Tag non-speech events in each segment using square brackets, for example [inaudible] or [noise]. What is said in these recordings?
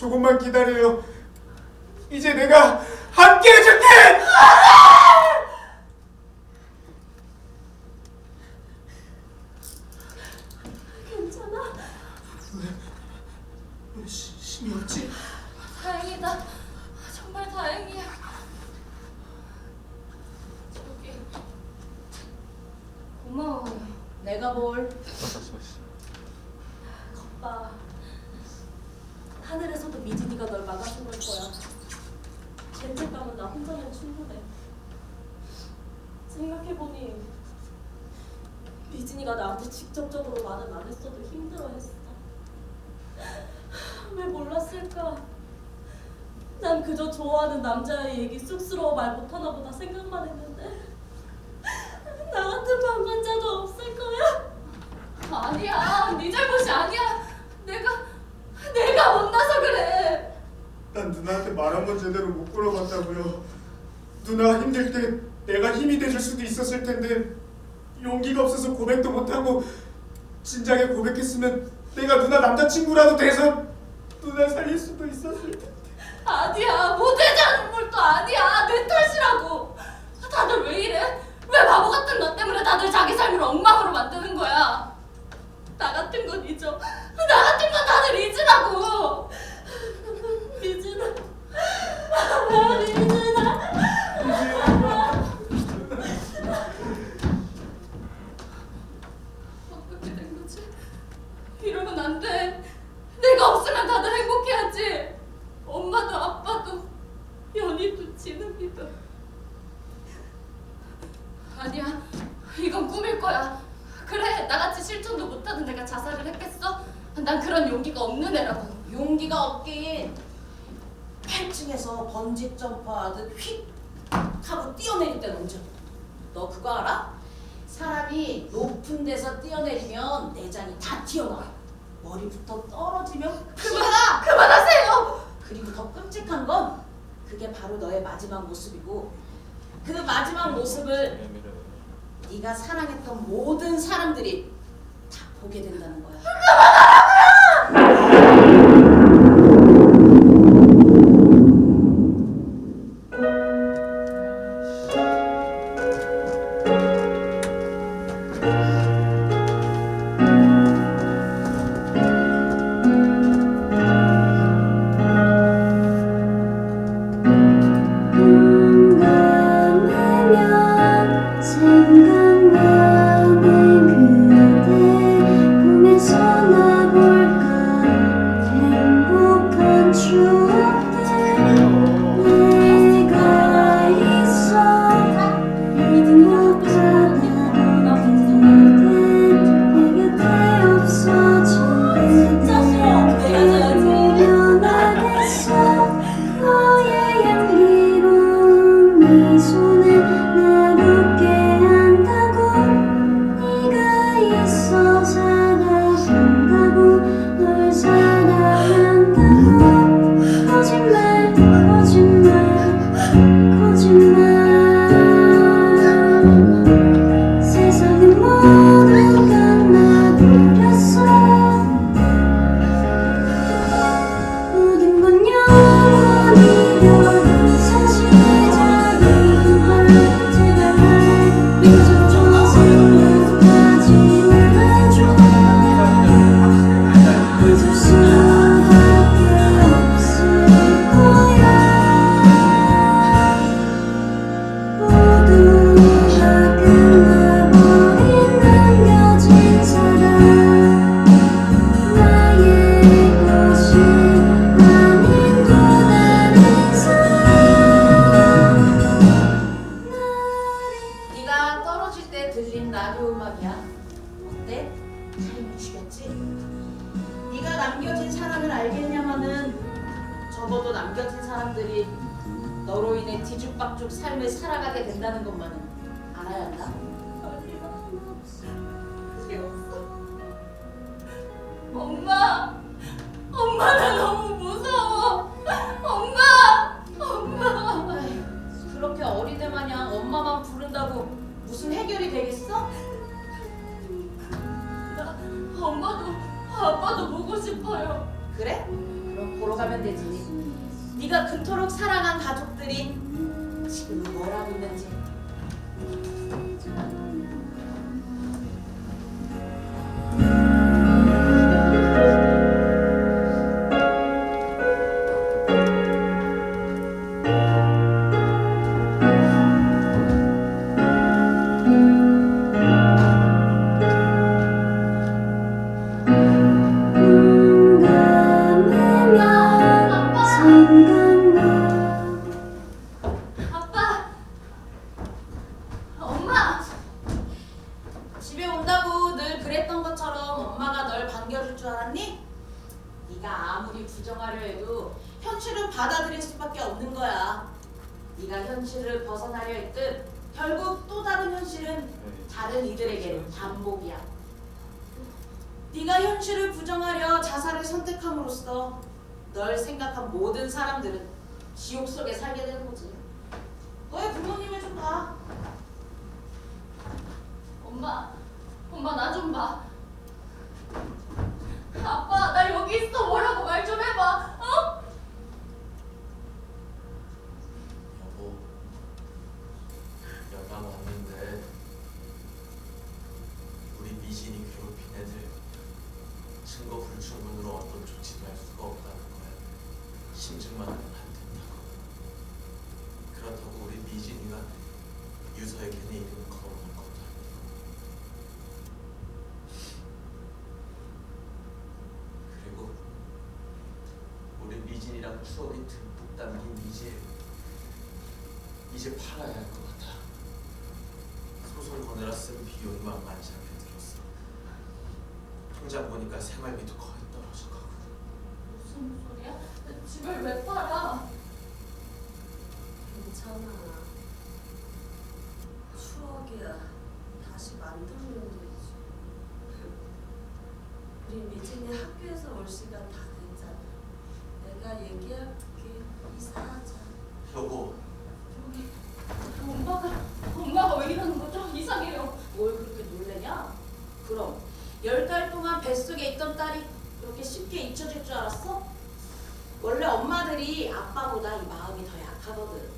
조금만 기다려요. 이제 내가 함께 해줄게. 괜찮아? 왜 시- 힘이 없지? 다행이다. 정말 다행이야. 저기 고마워요. 내가 뭘 오빠 하늘에서도 미진이가 널 막아준 걸 거야. 죄책감은 나 혼자면 충분해. 생각해보니 미진이가 나한테 직접적으로 말은 안 했어도 힘들어했어. [laughs] 왜 몰랐을까? 난 그저 좋아하는 남자의 얘기 쑥스러워 말 못하나 보다 생각만 했는데 나 같은 방관자도 없을 거야? 아니야, 네 잘못이 아니야. 내가 내가 못나서 그래. 난 누나한테 말 한 번 제대로 못 걸어봤다고요. 누나가 힘들 때 내가 힘이 돼줄 수도 있었을 텐데 용기가 없어서 고백도 못하고 진작에 고백했으면 내가 누나 남자친구라도 돼서 누나 살릴 수도 있었을 텐데. 아니야, 않은 꼴도 아니야. 내 탓이라고. 다들 왜 이래? 왜 바보 같은 너 때문에 다들 자기 삶을 엉망으로 만드는 거야? 나 같은 건 잊어. 나 같은 건 다들 잊으라고. 미진아. 아, 미진아. 어떻게 된 거지? 이러면 안 돼. 내가 없으면 다들 행복해야지. 엄마도 아빠도 연희도 진욱이도. 아니야, 이건 꿈일 거야. 그래, 나같이 실천도 못하는 내가 자살을 했겠어? 난 그런 애라고. 용기가 없긴 8층에서 번지 점프하듯 휙 하고 뛰어내릴 땐 언제? 너 그거 알아? 사람이 높은 데서 뛰어내리면 내장이 다 튀어나와 머리부터 떨어지면 그만, 그만하세요. 그리고 더 끔찍한 건 그게 바로 너의 마지막 모습이고 그 마지막 모습을 네가 사랑했던 모든 사람들이 다 보게 된다는 거야. Thank [laughs] you. 엄마, 현실을 벗어나려 했든 결국 또 다른 현실은 다른 이들에게는 반복이야. 네가 현실을 부정하려 자살을 선택함으로써 널 생각한 모든 사람들은 지옥 속에 살게 되는 거지. 너의 부모님을 좀 봐. 엄마, 엄마 나 좀 봐. 미진이 괴롭힌 애들 증거 불충분으로 어떤 조치도 할 수가 없다는 거야. 심증만 하면 안 된다고. 그렇다고 우리 미진이가 유서에 걔네 이름을 거론할 것도 아니고. 그리고 우리 미진이랑 추억이 듬뿍 담긴 이제 이제 팔아야 할 것 같아. 소설 거느라 쓴 비용이 만만치 들었어. 통장 보니까 생활비도 거의 떨어져가고. 무슨 소리야? 집을 왜 팔아? 괜찮아. 추억이야. 다시 만들면 되지. 우리 미진이 학교에서 올 시간 다 됐잖아. 내가 얘기할게. 이사하자. 여보, 여기 엄마가 엄마가 왜 이러는 거죠? 이상해요. 뭘 그렇게 놀래냐? 그럼 열 뱃속에 있던 딸이 그렇게 쉽게 잊혀질 줄 알았어? 원래 엄마들이 아빠보다 이 마음이 더 약하거든.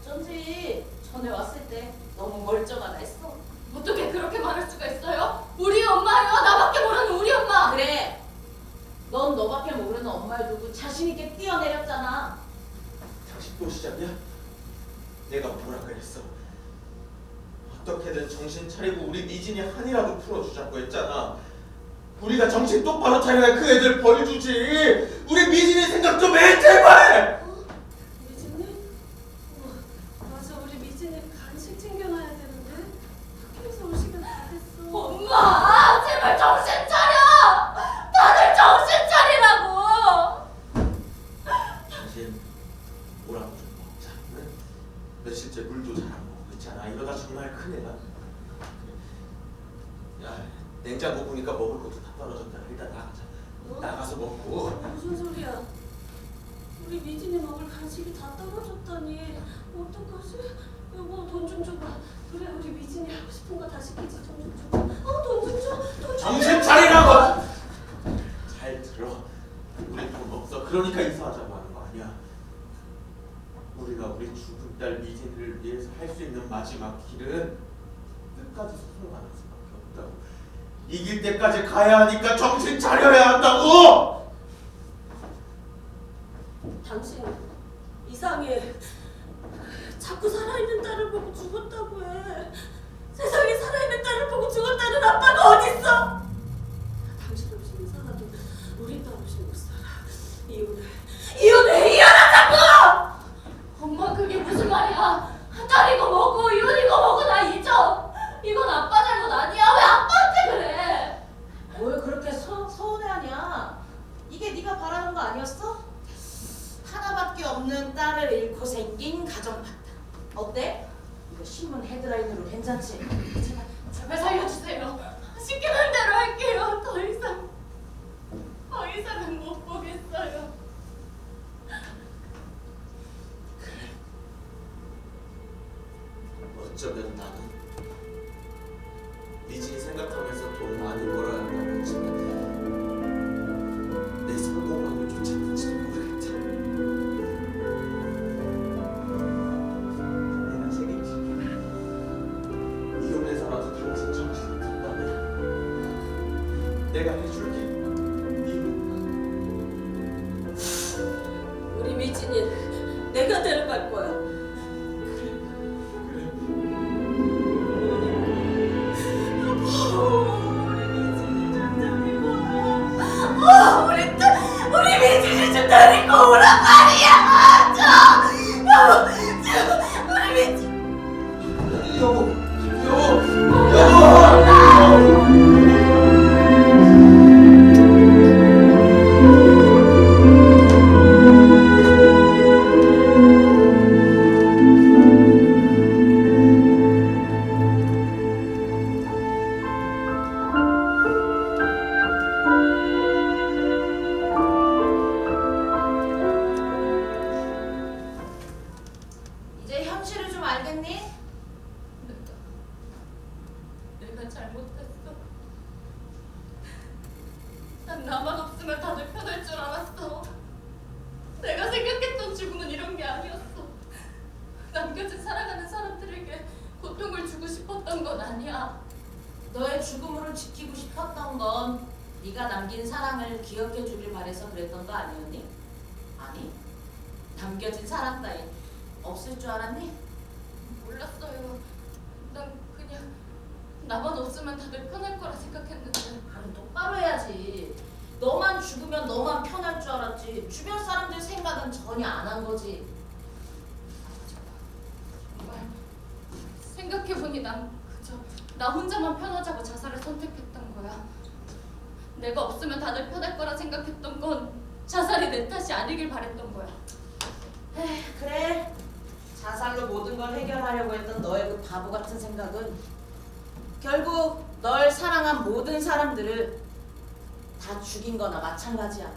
어쩐지 전에 왔을 때 너무 멀쩡하다 했어. 어떻게 그렇게 말할 수가 있어요? 우리 엄마요. 나밖에 모르는 우리 엄마. 그래. 넌 너밖에 모르는 엄마를 두고 자신 있게 뛰어내렸잖아. 당신 또 시작이야? 내가 뭐라 그랬어? 어떻게든 정신 차리고 우리 미진이 한이라도 풀어주자고 했잖아. 우리가 정신 똑바로 차려야 그 애들 벌 주지. 우리 미진이 생각 좀 해, 제발. 싶은 거다 시키지 돈좀 줘봐. 어돈 좀 줘. 돈 좀. 정신 차리라고! 잘 들어. 우리 돈 없어. 그러니까 이사하자고 하는 거 아니야. 우리가 우리 죽은 딸 미진이를 위해서 할 수 있는 마지막 길은 끝까지 소송하는 수밖에 없다고. 이길 때까지 가야 하니까 정신 차려야 한다고! 당신 이상해. 자꾸 살아있는 딸을 보고 죽었다고 해. 세상에 살아있는 딸을 보고 죽었다는 아빠가 어딨어? 당신 없이 이상하도 우리 딸 없이 못 살아. 이혼해. 이혼해. 이혼하자고! 엄마 그게 무슨 말이야? 딸 이거 먹고 이혼 이거 먹고 나 잊어. 이건 아빠 잘못 아니야. 왜 아빠한테 그래? 뭘 그렇게 서, 서운해하냐? 이게 네가 바라는 거 아니었어? 하나밖에 없는 딸을 잃고 생긴 가정 파탄. 어때? 신문 헤드라인으로 괜찮지? 제발. 제발 살려주세요. 시키는 대로 할게요. 더 이상 더 이상은 못 보겠어요. 어쩌면 나는 미진이 생각하면서 돈 많이 벌어 미진이 좀데 이제 현실을 좀 알겠니? 내가 내가 잘못했어. 난 나만 없으면 다들 편할 줄 알았어. 내가 생각했던 죽음은 이런 게 아니었어. 남겨진 살아가는 사람들에게 고통을 주고 싶었던 건 아니야. 너의 죽음으로 지키고 싶었던 건 네가 남긴 사랑을 기억해 주길 바래서 그랬던 거 아니었니? 아니 남겨진 사랑 따윈 없을 줄 알았니? 몰랐어요. 난 그냥 나만 없으면 다들 편할 거라 생각했는데. 말은 똑바로 해야지 너만 죽으면 너만 편할 줄 알았지 주변 사람들 생각은 전혀 안 한 거지 정말 생각해보니 난 그저 나 혼자만 편하자고 자살을 선택했던 거야. 내가 없으면 다들 편할 거라 생각했던 건 자살이 내 탓이 아니길 바랬던 거야. 에휴, 그래 자살로 모든 걸 해결하려고 했던 너의 그 바보 같은 생각은 결국 널 사랑한 모든 사람들을 다 죽인 거나 마찬가지야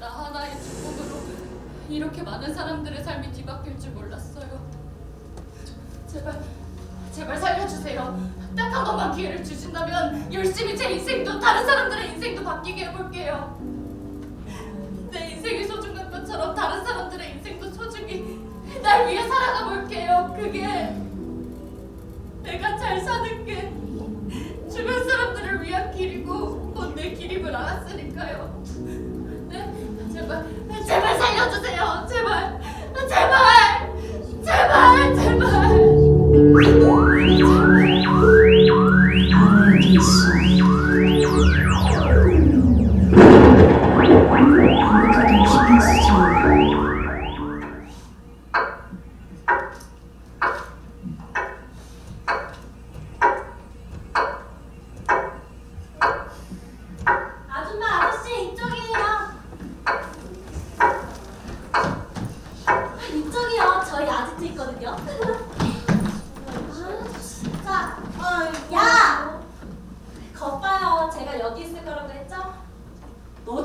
나 하나의 죽음으로 이렇게 많은 사람들의 삶이 뒤바뀔 줄 몰랐어요. 제발, 제발 살려주세요. 딱 한 번만 기회를 주신다면 열심히 제 인생도 다른 사람들의 인생도 바뀌게 해볼게요. 내 인생이 소중한 것처럼 다른 사람들의 인생도 소중히 날 위해 살아가 볼게요. 그게 내가 잘 사는 게 주변 사람들을 위한 길이고 곧 내 길임을 알았으니까요. 네, 제발, 제발 살려주세요. 제발, 제발, 제발,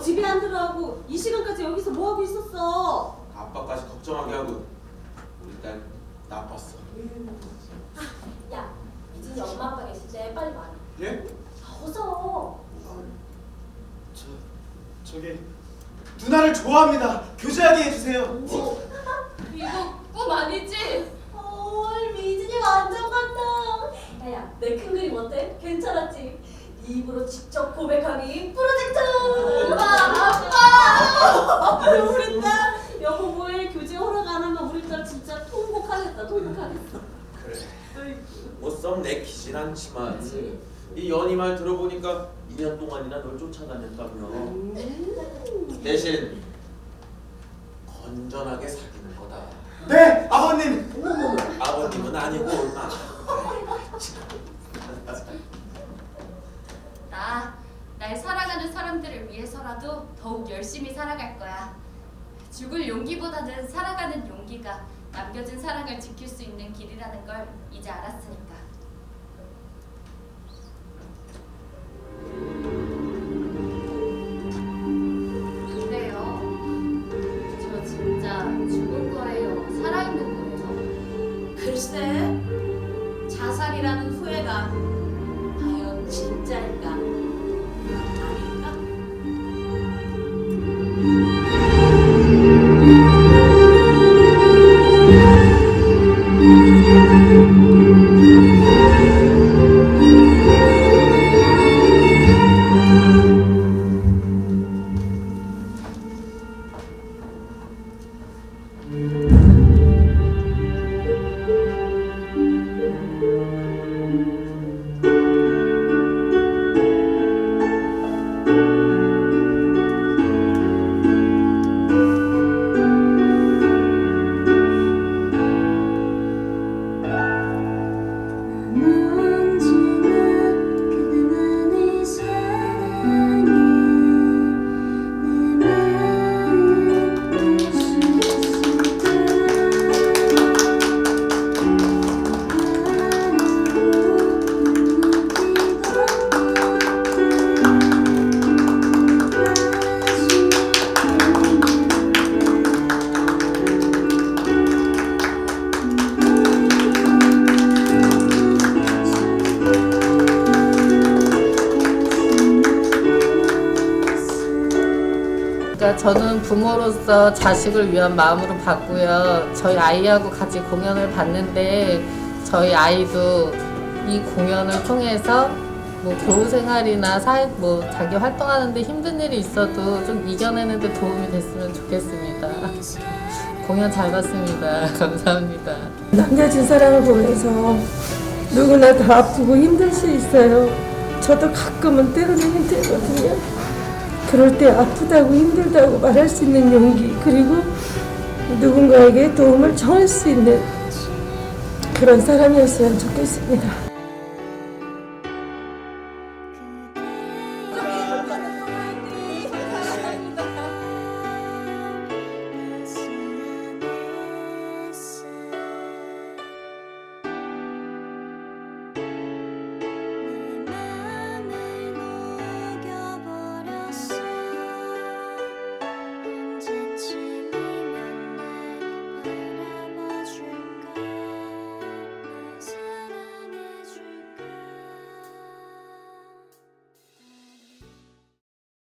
집에 안 들어가고 이 시간까지 여기서 뭐 하고 있었어? 아빠까지 걱정하게 하고 우리 딸 나빴어. 야, 이진이 엄마 아빠 계실 때 빨리 말해. 예? 아, 어서. 저 저기 누나를 좋아합니다. 교제하게 해주세요. [laughs] 이거 꿈 아니지? 헐 미진이 완전 같다. 야야 내 큰 그림 어때? 괜찮았지? 네 입으로 직접 고백하기 프로젝트. 우리 딸 여보 뭐해 교재 허락 안 하면 우리 딸 진짜 통곡하겠다 통곡하겠어. 그래. 뭐썸 내키진 않지만 그치? 이 연희 말 들어보니까 2년 동안이나 널 쫓아다녔다며. 대신 건전하게 사귀는 거다. 네, 아버님. 아버님은 아니고 얼마. 나, 날 사랑하는 사람들을 위해서라도 더욱 열심히 살아갈 거야. 죽을 용기보다는 살아가는 용기가 남겨진 사랑을 지킬 수 있는 길이라는 걸 이제 알았으니까. 글쎄, 자살이라는 후회가 저는 부모로서 자식을 위한 마음으로 봤고요. 저희 아이하고 같이 공연을 봤는데 저희 아이도 이 공연을 통해서 뭐 교우 생활이나 사회 뭐 자기 활동하는데 힘든 일이 있어도 좀 이겨내는데 도움이 됐으면 좋겠습니다. 공연 잘 봤습니다. [laughs] 감사합니다. 남겨진 사랑을 보면서 누구나 다 아프고 힘들 수 있어요. 저도 가끔은 때로는 힘들거든요. 그럴 때 아프다고 힘들다고 말할 수 있는 용기 그리고 누군가에게 도움을 청할 수 있는 그런 사람이었으면 좋겠습니다.